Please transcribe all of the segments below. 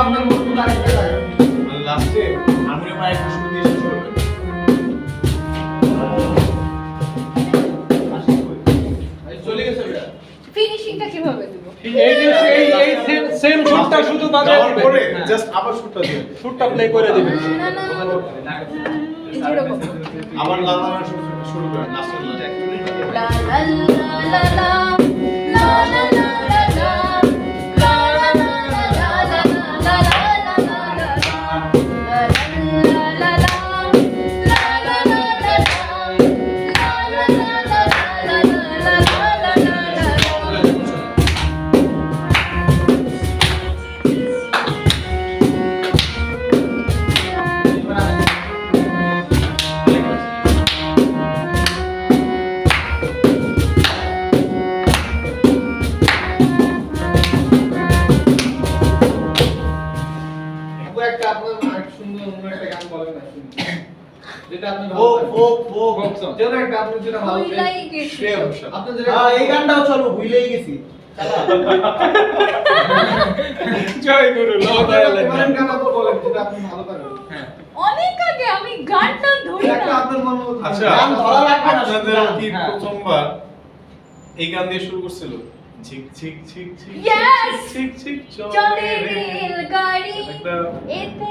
আপনার বস্তু লাগাইতে লাগে শুরু শুধু করে জাস্ট আবার শুটটা দিবেন শুটটা প্লে করে দিবেন আবার লাস্ট যেটা আপনি ও যেটা একটা আপনি যেটা ভালো ভুলাই গেছি। আপনি যেটা হ্যাঁ এই গানটাও চলো ভুলেই গেছি। জয় গুরু লো বলেন। গান আপনি বলেন যেটা আপনি ভালো পারেন অনেক আগে আমি গানটা ধরি একটা আপনার মনে মতো আচ্ছা গান ধরা লাগবে না, আপনাদের কি হ্যাঁ। প্রথমবার এই গান দিয়ে শুরু করছিল? ঝিক ঝিক ঝিক ঝিক Yes! ঝিক ঝিক চলে চলে রে। রেলগাড়ি। একটা এতে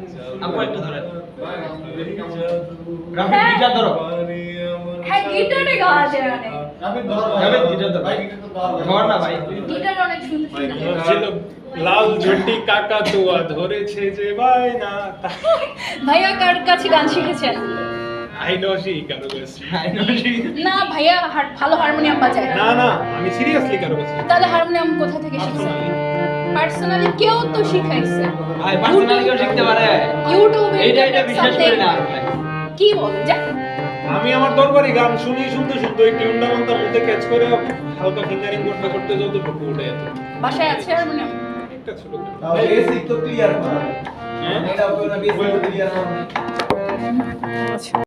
আপু একটা ধরেন। ভাই, গিটার ধরো। হ্যাঁ গিটারে গাওয়া যায় অনেক। রাফিদ ধর। রাফিদ গিটার ধর। ভাই ধর ধর না ভাই। গিটার অনেক সুন্দর ভাই, সুন্দর। গিটার- ছিল লাল ঝুটি কাকা তুয়া ধরেছে যে বায়না ভাইয়া কার কাছে গান শিখেছেন? আই নো সি কারও কাছে না ভাইয়া ভালো হারমোনিয়াম বাজায়। না না আমি সিরিয়াসলি কারও কাছে তাহলে হারমোনিয়াম কোথা থেকে শিখছেন? পার্সোনালি কেউ তো শিখাইছে। ভাই পার্সোনালি কেউ শিখতে পারে। ইউটিউবে এইটা এটা বিশ্বাস করি না। কি বলে যা। আমি আমার দরবারি গান শুনি শুনতে শুনতে ওই টিউনটা মানটার মধ্যে ক্যাচ করে হালকা ফিঙ্গারিং করতে করতে যতটুকু উঠে যেত। বাসায় আছে আর হারমোনিয়াম একটা ছোট তাহলে বেসিক তো ক্লিয়ার করা। হ্যাঁ? এটা ওপরে বেসিক ক্লিয়ার করা